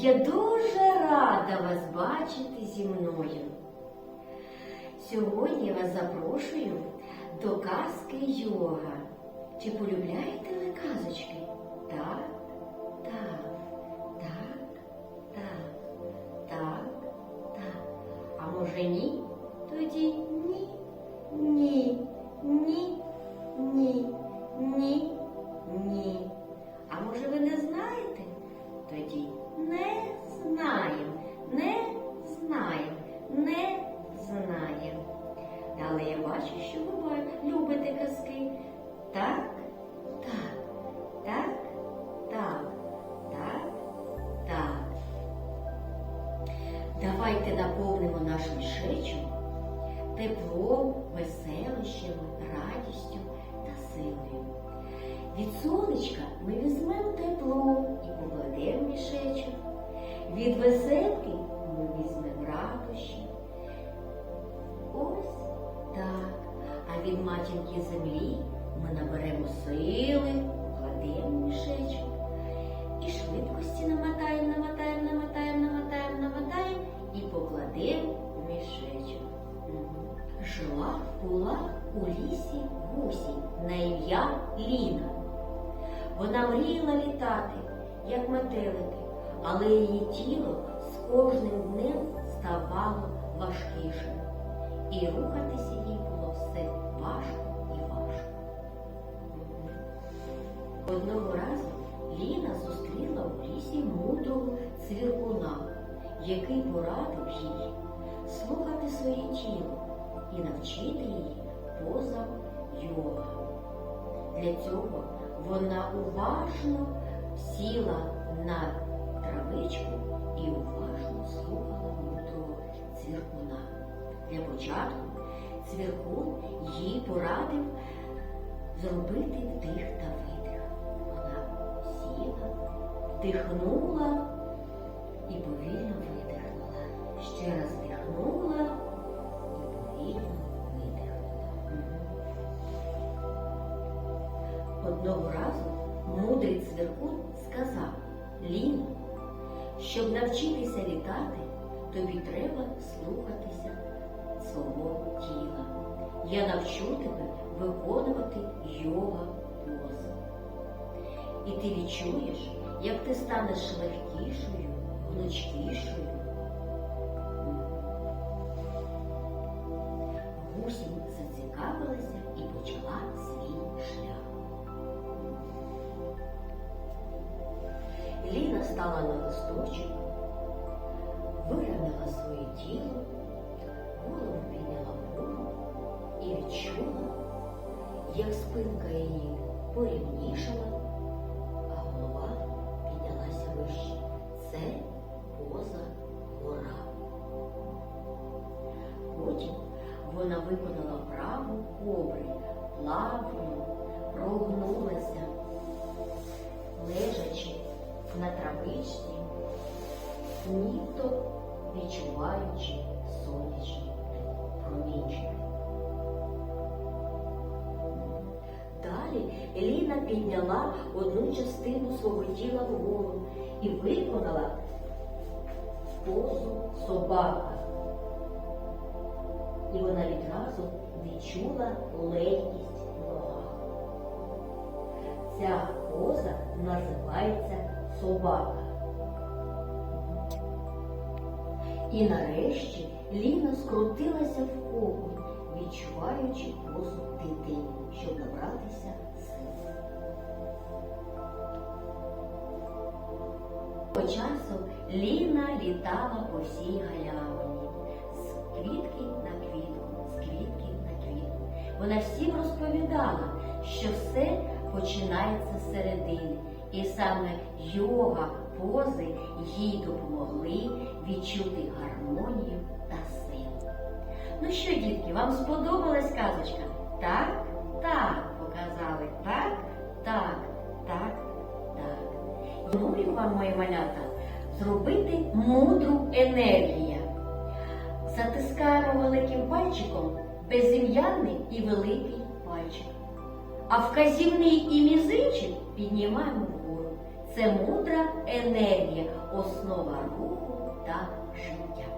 Я дуже рада вас бачити зі мною. Сьогодні я вас запрошую до казки йога. Чи полюбляєте теплом, веселищем, радістю та силою. Від сонечка ми візьмемо тепло і покладемо мішечок. Від веселки ми візьмемо радощі. Ось так. А від матінки землі ми наберемо сили, Жила була у лісі гусінь на ім'я Ліна. Вона мріяла літати, як метелики, але її тіло з кожним днем ставало важкішим. І рухатися їй було все важко і важко. Одного разу Ліна зустріла у лісі мудрого цвіркуна, який порадив їй слухати своє тіло і навчити її позам йога. Для цього вона уважно сіла на травичку і уважно слухала мудрого цвіркуна. Для початку цвіркун їй порадив зробити вдих та видих. Вона сіла, вдихнула і повільно видихнула. Ще раз Одного разу мудрий цвіркун сказав Ліно, щоб навчитися літати, тобі треба слухатися свого тіла. Я навчу тебе виконувати йога пози. І ти відчуєш, як ти станеш легкішою, гнучкішою. Гусінь зацікавилася і почала стала на листочок, вирівняла своє тіло, голову підняла вгору і відчула, як спинка її порівнішала, а голова піднялася вище. Це поза гора. Потім вона виконала праву кобри, плавно прогнулася, лежачи на травичці, ніхто відчуваючи сонячні промінчики. Далі Еліна підняла одну частину свого тіла вгору і виконала позу собака. І вона відразу відчула легкість в ногах. Ця поза називається собака. І нарешті Ліна скрутилася в кому, відчуваючи позу дитини, щоб набратися сил. По часу Ліна літала по всій галявині з квітки на квітку, з квітки на квітку. Вона всім розповідала, що все починається з середини, і саме йога, пози їй допомогли відчути гармонію та силу. Ну що, дітки, вам сподобалась казочка? Так, так, показали. Так, так, так, так. Пропоную вам, мої малята, зробити мудру енергію. Затискаємо великим пальчиком безім'яний і великий пальчик. А вказівний і мізинчик піднімаємо. Це мудра енергія, основа руху та життя.